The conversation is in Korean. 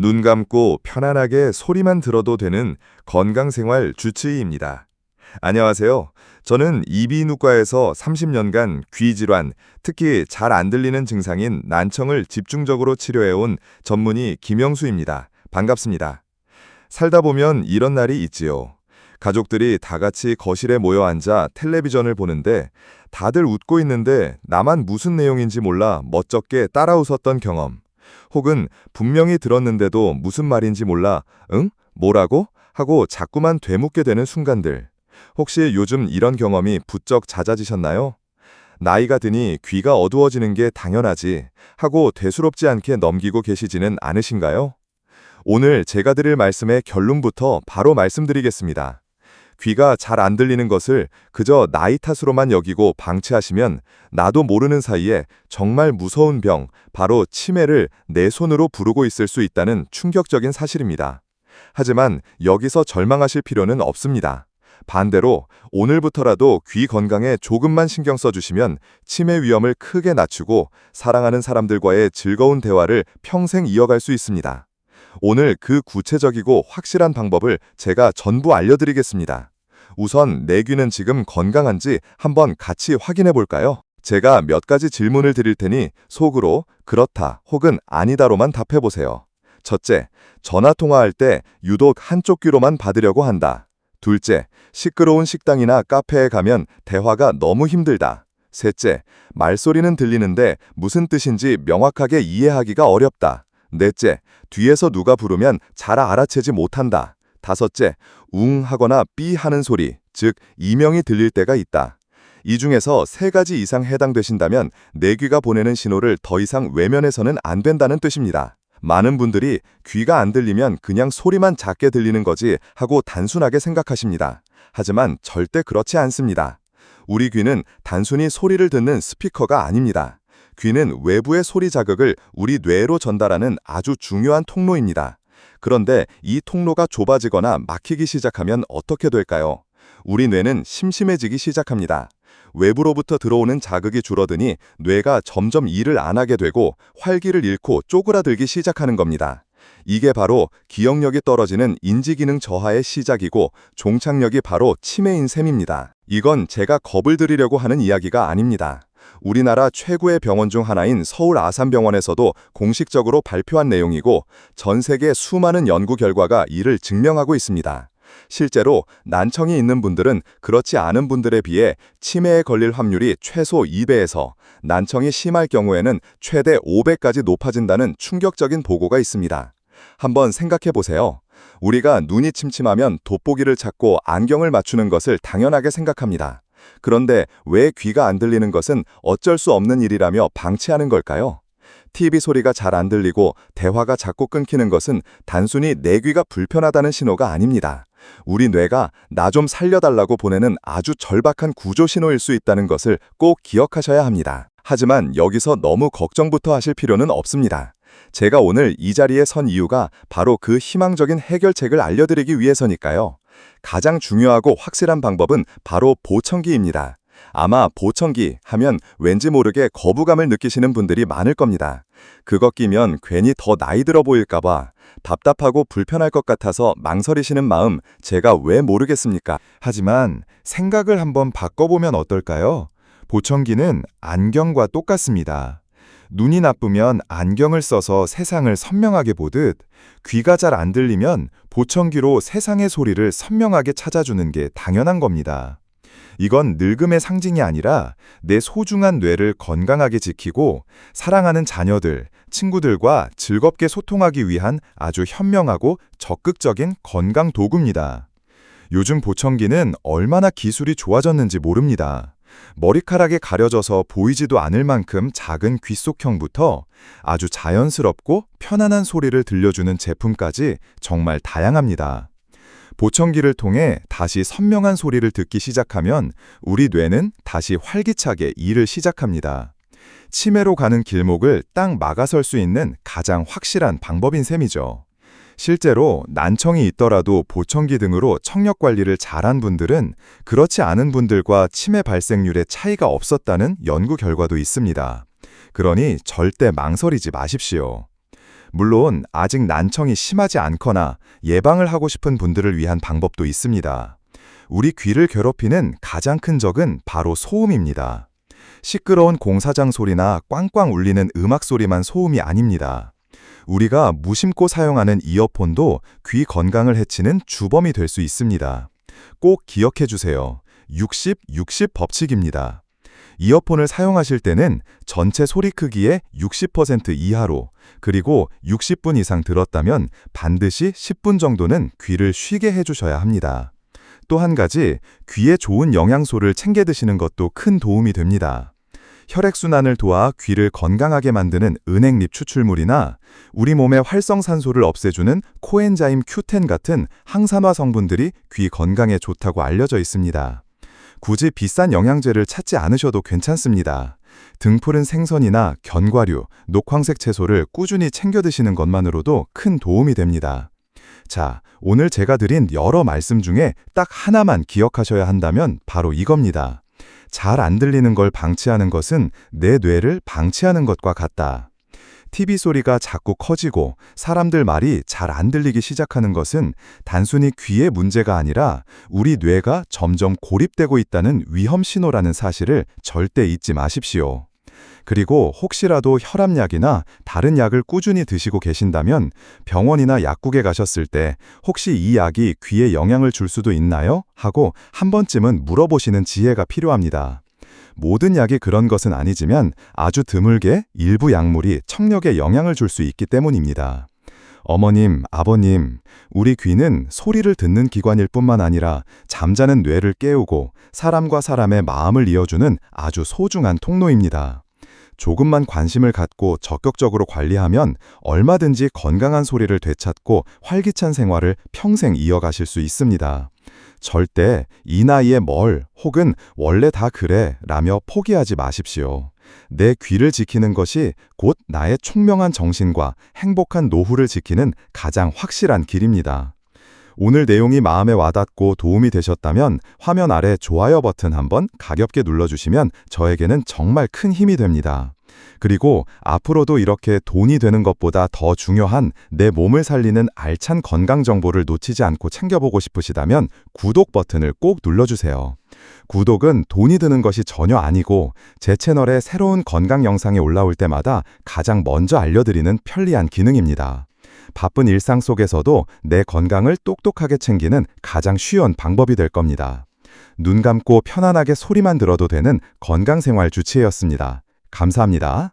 눈 감고 편안하게 소리만 들어도 되는 건강생활 주치의입니다. 안녕하세요. 저는 이비인후과에서 30년간 귀 질환, 특히 잘 안 들리는 증상인 난청을 집중적으로 치료해온 전문의 김영수입니다. 반갑습니다. 살다 보면 이런 날이 있지요. 가족들이 다 같이 거실에 모여 앉아 텔레비전을 보는데 다들 웃고 있는데 나만 무슨 내용인지 몰라 멋쩍게 따라 웃었던 경험. 혹은 분명히 들었는데도 무슨 말인지 몰라 응? 뭐라고? 하고 자꾸만 되묻게 되는 순간들. 혹시 요즘 이런 경험이 부쩍 잦아지셨나요? 나이가 드니 귀가 어두워지는 게 당연하지 하고 대수롭지 않게 넘기고 계시지는 않으신가요? 오늘 제가 드릴 말씀의 결론부터 바로 말씀드리겠습니다. 귀가 잘 안 들리는 것을 그저 나이 탓으로만 여기고 방치하시면 나도 모르는 사이에 정말 무서운 병, 바로 치매를 내 손으로 부르고 있을 수 있다는 충격적인 사실입니다. 하지만 여기서 절망하실 필요는 없습니다. 반대로 오늘부터라도 귀 건강에 조금만 신경 써주시면 치매 위험을 크게 낮추고 사랑하는 사람들과의 즐거운 대화를 평생 이어갈 수 있습니다. 오늘 그 구체적이고 확실한 방법을 제가 전부 알려드리겠습니다. 우선 내 귀는 지금 건강한지 한번 같이 확인해 볼까요? 제가 몇 가지 질문을 드릴 테니 속으로 그렇다 혹은 아니다로만 답해 보세요. 첫째, 전화 통화할 때 유독 한쪽 귀로만 받으려고 한다. 둘째, 시끄러운 식당이나 카페에 가면 대화가 너무 힘들다. 셋째, 말소리는 들리는데 무슨 뜻인지 명확하게 이해하기가 어렵다. 넷째, 뒤에서 누가 부르면 잘 알아채지 못한다. 다섯째, 웅 하거나 삐 하는 소리, 즉 이명이 들릴 때가 있다. 이 중에서 세 가지 이상 해당되신다면 내 귀가 보내는 신호를 더 이상 외면해서는 안 된다는 뜻입니다. 많은 분들이 귀가 안 들리면 그냥 소리만 작게 들리는 거지 하고 단순하게 생각하십니다. 하지만 절대 그렇지 않습니다. 우리 귀는 단순히 소리를 듣는 스피커가 아닙니다. 귀는 외부의 소리 자극을 우리 뇌로 전달하는 아주 중요한 통로입니다. 그런데 이 통로가 좁아지거나 막히기 시작하면 어떻게 될까요? 우리 뇌는 심심해지기 시작합니다. 외부로부터 들어오는 자극이 줄어드니 뇌가 점점 일을 안 하게 되고 활기를 잃고 쪼그라들기 시작하는 겁니다. 이게 바로 기억력이 떨어지는 인지기능 저하의 시작이고 종착역이 바로 치매인 셈입니다. 이건 제가 겁을 들이려고 하는 이야기가 아닙니다. 우리나라 최고의 병원 중 하나인 서울 아산병원에서도 공식적으로 발표한 내용이고 전 세계 수많은 연구 결과가 이를 증명하고 있습니다. 실제로 난청이 있는 분들은 그렇지 않은 분들에 비해 치매에 걸릴 확률이 최소 2배에서 난청이 심할 경우에는 최대 5배까지 높아진다는 충격적인 보고가 있습니다. 한번 생각해 보세요. 우리가 눈이 침침하면 돋보기를 찾고 안경을 맞추는 것을 당연하게 생각합니다. 그런데 왜 귀가 안 들리는 것은 어쩔 수 없는 일이라며 방치하는 걸까요? TV 소리가 잘 안 들리고 대화가 자꾸 끊기는 것은 단순히 내 귀가 불편하다는 신호가 아닙니다. 우리 뇌가 나 좀 살려달라고 보내는 아주 절박한 구조 신호일 수 있다는 것을 꼭 기억하셔야 합니다. 하지만 여기서 너무 걱정부터 하실 필요는 없습니다. 제가 오늘 이 자리에 선 이유가 바로 그 희망적인 해결책을 알려드리기 위해서니까요. 가장 중요하고 확실한 방법은 바로 보청기입니다. 아마 보청기 하면 왠지 모르게 거부감을 느끼시는 분들이 많을 겁니다. 그것 끼면 괜히 더 나이 들어 보일까봐 답답하고 불편할 것 같아서 망설이시는 마음 제가 왜 모르겠습니까? 하지만 생각을 한번 바꿔보면 어떨까요? 보청기는 안경과 똑같습니다. 눈이 나쁘면 안경을 써서 세상을 선명하게 보듯 귀가 잘 안 들리면 보청기로 세상의 소리를 선명하게 찾아주는 게 당연한 겁니다. 이건 늙음의 상징이 아니라 내 소중한 뇌를 건강하게 지키고 사랑하는 자녀들, 친구들과 즐겁게 소통하기 위한 아주 현명하고 적극적인 건강 도구입니다. 요즘 보청기는 얼마나 기술이 좋아졌는지 모릅니다. 머리카락에 가려져서 보이지도 않을 만큼 작은 귓속형부터 아주 자연스럽고 편안한 소리를 들려주는 제품까지 정말 다양합니다. 보청기를 통해 다시 선명한 소리를 듣기 시작하면 우리 뇌는 다시 활기차게 일을 시작합니다. 치매로 가는 길목을 딱 막아설 수 있는 가장 확실한 방법인 셈이죠. 실제로 난청이 있더라도 보청기 등으로 청력 관리를 잘한 분들은 그렇지 않은 분들과 치매 발생률의 차이가 없었다는 연구 결과도 있습니다. 그러니 절대 망설이지 마십시오. 물론 아직 난청이 심하지 않거나 예방을 하고 싶은 분들을 위한 방법도 있습니다. 우리 귀를 괴롭히는 가장 큰 적은 바로 소음입니다. 시끄러운 공사장 소리나 꽝꽝 울리는 음악 소리만 소음이 아닙니다. 우리가 무심코 사용하는 이어폰도 귀 건강을 해치는 주범이 될 수 있습니다. 꼭 기억해 주세요. 60, 60 법칙입니다. 이어폰을 사용하실 때는 전체 소리 크기의 60% 이하로 그리고 60분 이상 들었다면 반드시 10분 정도는 귀를 쉬게 해주셔야 합니다. 또 한 가지, 귀에 좋은 영양소를 챙겨 드시는 것도 큰 도움이 됩니다. 혈액순환을 도와 귀를 건강하게 만드는 은행잎 추출물이나 우리 몸의 활성산소를 없애주는 코엔자임 Q10 같은 항산화 성분들이 귀 건강에 좋다고 알려져 있습니다. 굳이 비싼 영양제를 찾지 않으셔도 괜찮습니다. 등푸른 생선이나 견과류, 녹황색 채소를 꾸준히 챙겨 드시는 것만으로도 큰 도움이 됩니다. 자, 오늘 제가 드린 여러 말씀 중에 딱 하나만 기억하셔야 한다면 바로 이겁니다. 잘 안 들리는 걸 방치하는 것은 내 뇌를 방치하는 것과 같다. TV 소리가 자꾸 커지고 사람들 말이 잘 안 들리기 시작하는 것은 단순히 귀의 문제가 아니라 우리 뇌가 점점 고립되고 있다는 위험 신호라는 사실을 절대 잊지 마십시오. 그리고 혹시라도 혈압약이나 다른 약을 꾸준히 드시고 계신다면 병원이나 약국에 가셨을 때 혹시 이 약이 귀에 영향을 줄 수도 있나요? 하고 한 번쯤은 물어보시는 지혜가 필요합니다. 모든 약이 그런 것은 아니지만 아주 드물게 일부 약물이 청력에 영향을 줄 수 있기 때문입니다. 어머님, 아버님, 우리 귀는 소리를 듣는 기관일 뿐만 아니라 잠자는 뇌를 깨우고 사람과 사람의 마음을 이어주는 아주 소중한 통로입니다. 조금만 관심을 갖고 적극적으로 관리하면 얼마든지 건강한 소리를 되찾고 활기찬 생활을 평생 이어가실 수 있습니다. 절대 이 나이에 뭘 혹은 원래 다 그래 라며 포기하지 마십시오. 내 귀를 지키는 것이 곧 나의 총명한 정신과 행복한 노후를 지키는 가장 확실한 길입니다. 오늘 내용이 마음에 와닿고 도움이 되셨다면 화면 아래 좋아요 버튼 한번 가볍게 눌러주시면 저에게는 정말 큰 힘이 됩니다. 그리고 앞으로도 이렇게 돈이 되는 것보다 더 중요한 내 몸을 살리는 알찬 건강 정보를 놓치지 않고 챙겨보고 싶으시다면 구독 버튼을 꼭 눌러주세요. 구독은 돈이 드는 것이 전혀 아니고 제 채널에 새로운 건강 영상이 올라올 때마다 가장 먼저 알려드리는 편리한 기능입니다. 바쁜 일상 속에서도 내 건강을 똑똑하게 챙기는 가장 쉬운 방법이 될 겁니다. 눈 감고 편안하게 소리만 들어도 되는 건강생활 주치의였습니다. 감사합니다.